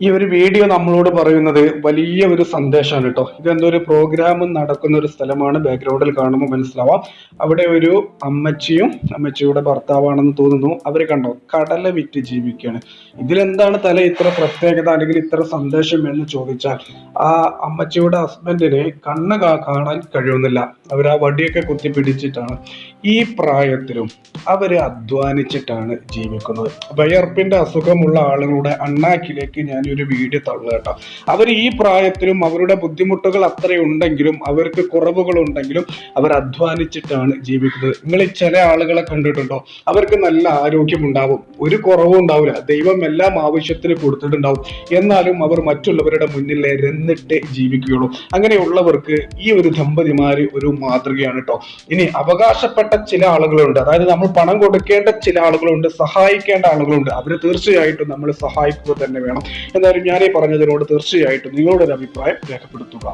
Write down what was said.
ഈ ഒരു വീഡിയോ നമ്മളോട് പറയുന്നത് വലിയ ഒരു സന്ദേശമാണ് കേട്ടോ ഇതെന്തോ ഒരു പ്രോഗ്രാം നടക്കുന്ന ഒരു സ്ഥലമാണ്. ബാക്ക്ഗ്രൗണ്ടിൽ കാണുമ്പോൾ മനസ്സിലാവാം. അവിടെ ഒരു അമ്മച്ചിയും അമ്മച്ചിയുടെ ഭർത്താവാണെന്ന് തോന്നുന്നു. അവർ കണ്ടോ? കടല വിറ്റ് ജീവിക്കുകയാണ്. ഇതിലെന്താണ് തല ഇത്ര പ്രത്യേകത അല്ലെങ്കിൽ ഇത്ര സന്ദേശം എന്ന് ചോദിച്ചാൽ ആ അമ്മച്ചിയുടെ ഹസ്ബൻഡിനെ കണ്ണ് കാണാൻ കഴിയുന്നില്ല. അവർ ആ വടിയൊക്കെ കുത്തി പിടിച്ചിട്ടാണ്. ഈ പ്രായത്തിലും അവർ അധ്വാനിച്ചിട്ടാണ് ജീവിക്കുന്നത്. വയർപ്പിന്റെ അസുഖമുള്ള ആളുകളുടെ അണ്ണാക്കിലേക്ക് ഞാൻ ഒരു വീഡിയോ തള്ളുക കേട്ടോ. അവർ ഈ പ്രായത്തിലും അവരുടെ ബുദ്ധിമുട്ടുകൾ അത്രയുണ്ടെങ്കിലും അവർക്ക് കുറവുകളുണ്ടെങ്കിലും അവർ അധ്വാനിച്ചിട്ടാണ് ജീവിക്കുന്നത്. നിങ്ങൾ ചില ആളുകളെ കണ്ടിട്ടുണ്ടോ? അവർക്ക് നല്ല ആരോഗ്യമുണ്ടാവും. ഒരു കുറവും ഉണ്ടാവില്ല. ദൈവം എല്ലാം ആവശ്യത്തിന് കൊടുത്തിട്ടുണ്ടാവും. എന്നാലും അവർ മറ്റുള്ളവരുടെ മുന്നിൽ രന്നിട്ട് ജീവിക്കുകയുള്ളൂ. അങ്ങനെയുള്ളവർക്ക് ഈ ഒരു ദമ്പതിമാര് ഒരു മാതൃകയാണ് കേട്ടോ. ഇനി അവകാശപ്പെട്ട ചില ആളുകളുണ്ട്. അതായത് നമ്മൾ പണം കൊടുക്കേണ്ട ചില ആളുകളുണ്ട് സഹായിക്കേണ്ട ആളുകളുണ്ട്. അവരെ തീർച്ചയായിട്ടും നമ്മൾ സഹായിക്കുക തന്നെ വേണം. എന്തായാലും ഞാനീ പറഞ്ഞതിനോട് തീർച്ചയായിട്ടും നിങ്ങളുടെ ഒരു അഭിപ്രായം രേഖപ്പെടുത്തുക.